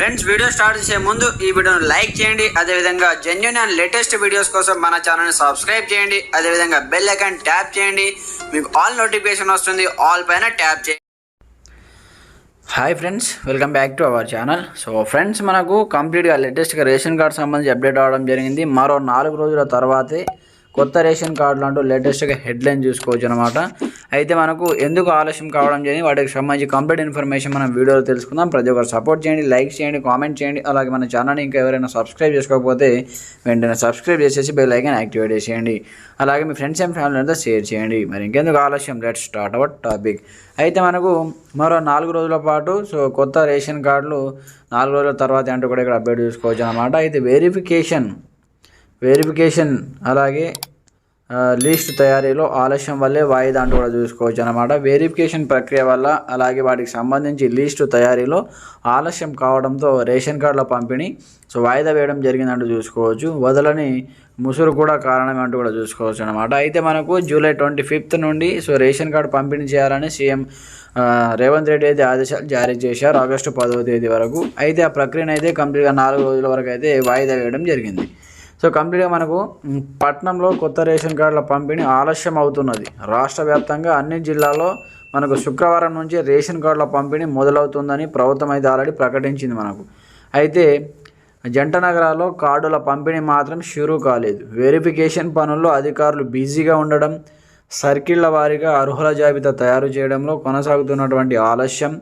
Friends video start చేసే ముందు ఈ వీడియోను లైక్ చేయండి. అదేవిధంగా జెన్యున్ అండ్ లేటెస్ట్ వీడియోస్ కోసం మన ఛానల్ని సబ్స్క్రైబ్ చేయండి. అదేవిధంగా బెల్ ఐకాన్ ట్యాప్ చేయండి. మీకు ఆల్ నోటిఫికేషన్ వస్తుంది. ఆల్ పైన ట్యాప్ చేయండి. Hi friends welcome back to our channel so friends మనకు కంప్లీట్గా లేటెస్ట్గా రేషన్ కార్డ్ సంబంధించి అప్డేట్ అవ్వడం జరిగింది. మరో నాలుగు రోజుల తర్వాతే కొత్త రేషన్ కార్డులు అంటూ లేటెస్ట్గా హెడ్లైన్ చూసుకోవచ్చు అనమాట అయితే మనకు ఎందుకు ఆలస్యం కావడం జరిగింది వాటికి సంబంధించి కంప్లీట్ ఇన్ఫర్మేషన్ మనం వీడియోలో తెలుసుకుందాం. ప్రతి ఒక్కరు సపోర్ట్ చేయండి లైక్ చేయండి కామెంట్ చేయండి. అలాగే మన ఛానల్ని ఇంకా ఎవరైనా సబ్స్క్రైబ్ చేసుకోకపోతే వెంటనే సబ్స్క్రైబ్ చేసేసి బెల్ ఐకాన్ యాక్టివేట్ చేసేయండి. అలాగే మీ ఫ్రెండ్స్ అండ్ ఫ్యామిలీ అంతా షేర్ చేయండి. మరి ఇంకెందుకు ఆలస్యం? లెట్ స్టార్ట్ అవర్ టాపిక్ అయితే మనకు మరో నాలుగు రోజుల పాటు సో కొత్త రేషన్ కార్డులు నాలుగు రోజుల తర్వాత అంటూ కూడా ఇక్కడ అప్డేట్ చూసుకోవచ్చు అనమాట అయితే వెరిఫికేషన్ వెరిఫికేషన్ అలాగే లిస్ట్ తయారీలో ఆలస్యం వల్లే వాయిదా అంటూ కూడా చూసుకోవచ్చు అనమాట వెరిఫికేషన్ ప్రక్రియ వల్ల అలాగే వాటికి సంబంధించి లిస్టు తయారీలో ఆలస్యం కావడంతో రేషన్ కార్డుల పంపిణీ సో వాయిదా వేయడం జరిగిందంటూ చూసుకోవచ్చు. వదలని ముసురు కూడా కారణం అంటూ కూడా చూసుకోవచ్చు అనమాట అయితే మనకు జూలై ట్వంటీ ఫిఫ్త్ నుండి సో రేషన్ కార్డు పంపిణీ చేయాలని సీఎం రేవంత్ రెడ్డి అయితే ఆదేశాలు జారీ చేశారు ఆగస్టు పదవ తేదీ వరకు. అయితే ఆ ప్రక్రియను అయితే కంప్లీట్గా నాలుగు రోజుల వరకు అయితే వాయిదా వేయడం జరిగింది. సో కంప్లీట్గా మనకు పట్నంలో కొత్త రేషన్ కార్డుల పంపిణీ ఆలస్యం అవుతున్నది. రాష్ట్ర వ్యాప్తంగా అన్ని జిల్లాల్లో మనకు శుక్రవారం నుంచి రేషన్ కార్డుల పంపిణీ మొదలవుతుందని ప్రభుత్వం అయితే ఆల్రెడీ ప్రకటించింది మనకు. అయితే జంట నగరాల్లో కార్డుల పంపిణీ మాత్రం షురూ కాలేదు. వెరిఫికేషన్ పనుల్లో అధికారులు బిజీగా ఉండడం సర్కిళ్ళ వారీగా అర్హుల జాబితా తయారు చేయడంలో కొనసాగుతున్నటువంటి ఆలస్యం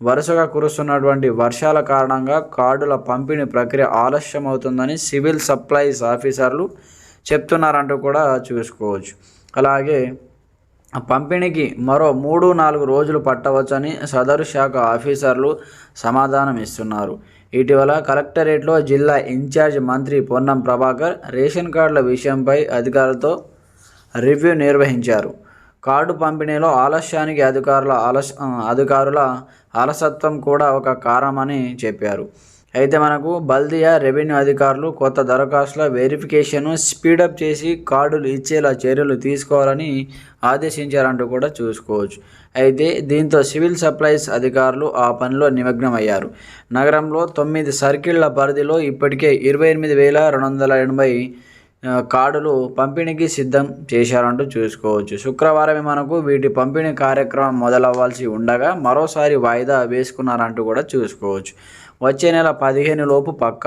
వరుసగా కురుస్తున్నటువంటి వర్షాల కారణంగా కార్డుల పంపిణీ ప్రక్రియ ఆలస్యం అవుతుందని సివిల్ సప్లైస్ ఆఫీసర్లు చెప్తున్నారంటూ కూడా చూసుకోవచ్చు. అలాగే పంపిణీకి మరో మూడు నాలుగు రోజులు పట్టవచ్చని సదరు శాఖ ఆఫీసర్లు సమాధానం ఇస్తున్నారు. ఇటీవల కలెక్టరేట్లో జిల్లా ఇన్ఛార్జ్ మంత్రి పొన్నం ప్రభాకర్ రేషన్ కార్డుల విషయంపై అధికారులతో రివ్యూ నిర్వహించారు. కార్డు పంపిణీలో ఆలస్యానికి అధికారుల ఆలస్ అధికారుల అలసత్వం కూడా ఒక కారణమని చెప్పారు. అయితే మనకు బల్దియా రెవెన్యూ అధికారులు కొత్త దరఖాస్తుల వెరిఫికేషన్ స్పీడప్ చేసి కార్డులు ఇచ్చేలా చర్యలు తీసుకోవాలని ఆదేశించారంటూ కూడా చూసుకోవచ్చు. అయితే దీంతో సివిల్ సప్లైస్ అధికారులు ఆ పనిలో నిమగ్నమయ్యారు. నగరంలో తొమ్మిది సర్కిళ్ళ పరిధిలో ఇప్పటికే ఇరవై ఎనిమిది వేల రెండు వందల ఎనభై కార్డులు పంపిణీకి సిద్ధం చేశారంటూ చూసుకోవచ్చు. శుక్రవారమే మనకు వీటి పంపిణీ కార్యక్రమం మొదలవ్వాల్సి ఉండగా మరోసారి వాయిదా వేసుకున్నారంటూ కూడా చూసుకోవచ్చు. వచ్చే నెల పదిహేను లోపు పక్క.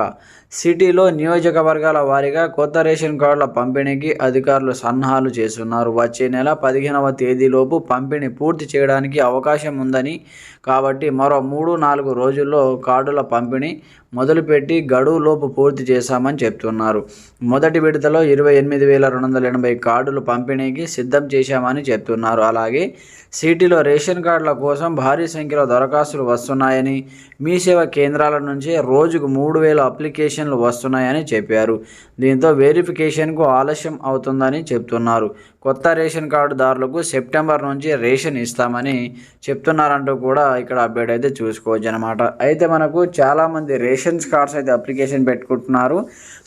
సిటీలో నియోజకవర్గాల వారీగా కొత్త రేషన్ కార్డుల పంపిణీకి అధికారులు సన్నాహాలు చేస్తున్నారు. వచ్చే నెల పదిహేనవ తేదీలోపు పంపిణీ పూర్తి చేయడానికి అవకాశం ఉందని కాబట్టి మరో మూడు నాలుగు రోజుల్లో కార్డుల పంపిణీ మొదలుపెట్టి గడువులోపు పూర్తి చేశామని చెప్తున్నారు. మొదటి విడతలో ఇరవై ఎనిమిది వేల రెండు వందల ఎనభై కార్డులు పంపిణీకి సిద్ధం చేశామని చెప్తున్నారు. అలాగే సిటీలో రేషన్ కార్డుల కోసం భారీ సంఖ్యలో దరఖాస్తులు వస్తున్నాయని మీ సేవ కేంద్రాల నుంచి రోజుకు మూడు వేల అప్లికేషన్లు వస్తున్నాయని చెప్పారు. దీంతో వెరిఫికేషన్కు ఆలస్యం అవుతుందని చెప్తున్నారు. కొత్త రేషన్ కార్డుదారులకు సెప్టెంబర్ నుంచి రేషన్ ఇస్తామని చెప్తున్నారంటూ కూడా ఇక్కడ అప్డేట్ అయితే చూసుకోవచ్చు అనమాట అయితే మనకు చాలామంది రేషన్స్ కార్డ్స్ అయితే అప్లికేషన్ పెట్టుకుంటున్నారు.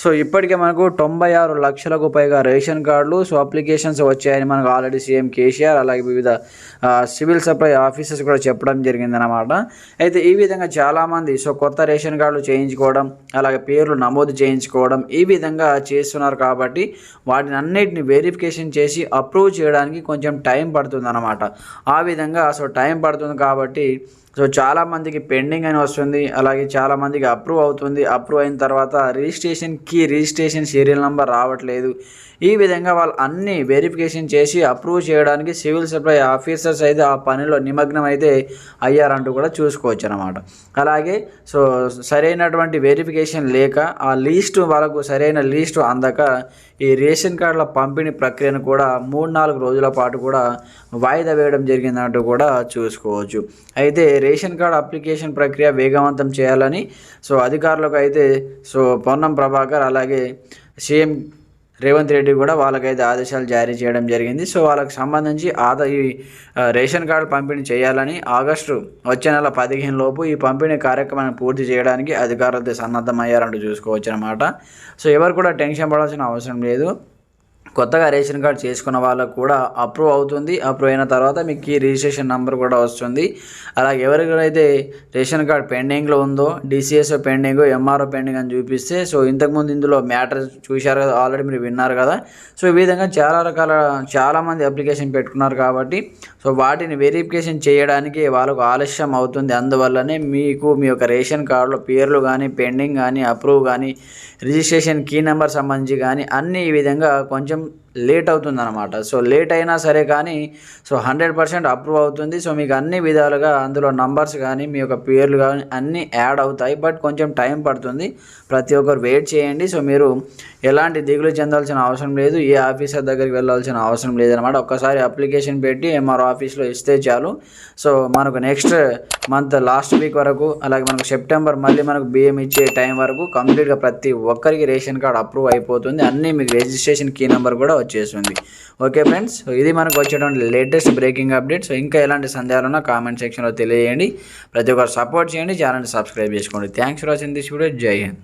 సో ఇప్పటికే మనకు తొంభై ఆరు లక్షలకు పైగా రేషన్ కార్డులు సో అప్లికేషన్స్ వచ్చాయని మనకు ఆల్రెడీ సీఎం కేసీఆర్ అలాగే వివిధ సివిల్ సప్లై ఆఫీసర్స్ కూడా చెప్పడం జరిగిందనమాట అయితే ఈ విధంగా చాలామంది సో కొత్త రేషన్ కార్డులు చేయించుకోవడం అలాగే పేర్లు నమోదు చేయించుకోవడం ఈ విధంగా చేస్తున్నారు కాబట్టి వాటిని అన్నిటిని వెరిఫికేషన్ చేసి అప్రూవ్ చేయడానికి కొంచెం టైం పడుతుంది అనమాట ఆ విధంగా సో టైం పడుతుంది కాబట్టి సో చాలామందికి పెండింగ్ అని వస్తుంది అలాగే చాలామందికి అప్రూవ్ అవుతుంది. అప్రూవ్ అయిన తర్వాత రిజిస్ట్రేషన్కి రిజిస్ట్రేషన్ సీరియల్ నెంబర్ రావట్లేదు. ఈ విధంగా వాళ్ళు అన్ని వెరిఫికేషన్ చేసి అప్రూవ్ చేయడానికి సివిల్ సప్లై ఆఫీసర్స్ అయితే ఆ పనిలో నిమగ్నం అయితే అయ్యారంటూ కూడా చూసుకోవచ్చు అనమాట అలాగే సో సరైనటువంటి వెరిఫికేషన్ లేక ఆ లీస్ట్ వాళ్ళకు సరైన లీస్టు అందక ఈ రేషన్ కార్డుల పంపిణీ ప్రక్రియను కూడా మూడు నాలుగు రోజుల పాటు కూడా వాయిదా వేయడం జరిగిందంటూ కూడా చూసుకోవచ్చు. అయితే రేషన్ కార్డు అప్లికేషన్ ప్రక్రియ వేగవంతం చేయాలని సో అధికారులకు అయితే సో పొన్నం ప్రభాకర్ అలాగే సీఎం రేవంత్ రెడ్డి కూడా వాళ్ళకైతే ఆదేశాలు జారీ చేయడం జరిగింది. సో వాళ్ళకి సంబంధించి ఆదా ఈ రేషన్ కార్డు పంపిణీ చేయాలని ఆగస్టు వచ్చే నెల పదిహేను లోపు ఈ పంపిణీ కార్యక్రమాన్ని పూర్తి చేయడానికి అధికారులతో సన్నద్ధమయ్యారంటూ చూసుకోవచ్చు అనమాట సో ఎవరు కూడా టెన్షన్ పడాల్సిన అవసరం లేదు. కొత్తగా రేషన్ కార్డ్ చేసుకున్న వాళ్ళకు కూడా అప్రూవ్ అవుతుంది. అప్రూవ్ అయిన తర్వాత మీకు ఈ రిజిస్ట్రేషన్ నెంబర్ కూడా వస్తుంది. అలాగే ఎవరికైతే రేషన్ కార్డ్ పెండింగ్లో ఉందో డిసిఎస్ఓ పెండింగ్ ఎంఆర్ఓ పెండింగ్ అని చూపిస్తే సో ఇంతకుముందు ఇందులో మ్యాటర్ చూశారు కదా ఆల్రెడీ మీరు విన్నారు కదా. సో ఈ విధంగా చాలా రకాల చాలామంది అప్లికేషన్ పెట్టుకున్నారు కాబట్టి సో వాటిని వెరిఫికేషన్ చేయడానికి వాళ్ళకు ఆలస్యం అవుతుంది. అందువల్లనే మీకు మీ యొక్క రేషన్ కార్డులో పేర్లు కానీ పెండింగ్ కానీ అప్రూవ్ కానీ రిజిస్ట్రేషన్ కీ నెంబర్ సంబంధించి కానీ అన్ని ఈ విధంగా కొంచెం out లేట్ అవుతుంది అనమాట సో లేట్ అయినా సరే కానీ సో హండ్రెడ్ పర్సెంట్ అప్రూవ్ అవుతుంది. సో మీకు అన్ని విధాలుగా అందులో నంబర్స్ కానీ మీ యొక్క పేర్లు కానీ అన్నీ యాడ్ అవుతాయి. బట్ కొంచెం టైం పడుతుంది. ప్రతి ఒక్కరు వెయిట్ చేయండి. సో మీరు ఎలాంటి దిగులు చెందాల్సిన అవసరం లేదు. ఏ ఆఫీసర్ దగ్గరికి వెళ్ళాల్సిన అవసరం లేదనమాట ఒక్కసారి అప్లికేషన్ పెట్టి ఎంఆర్ ఆఫీస్లో ఇస్తే చాలు. సో మనకు నెక్స్ట్ మంత్ లాస్ట్ వీక్ వరకు అలాగే మనకు సెప్టెంబర్ మళ్ళీ మనకు బియ్యం ఇచ్చే టైం వరకు కంప్లీట్గా ప్రతి ఒక్కరికి రేషన్ కార్డ్ అప్రూవ్ అయిపోతుంది. అన్నీ మీకు రిజిస్ట్రేషన్ కీ నెంబర్ కూడా వచ్చేసింది ఓకే ఫ్రెండ్స్ ఇది మనకు వచ్చేటువంటి లేటెస్ట్ బ్రేకింగ్ అప్డేట్. సో ఇంకా ఎలాంటి సందేహాలు ఉన్నా కామెంట్ సెక్షన్లో తెలియజేయండి. ప్రతి ఒక్కరు సపోర్ట్ చేయండి ఛానల్ని సబ్స్క్రైబ్ చేసుకోండి. Thanks for watching this video. Jai Hind.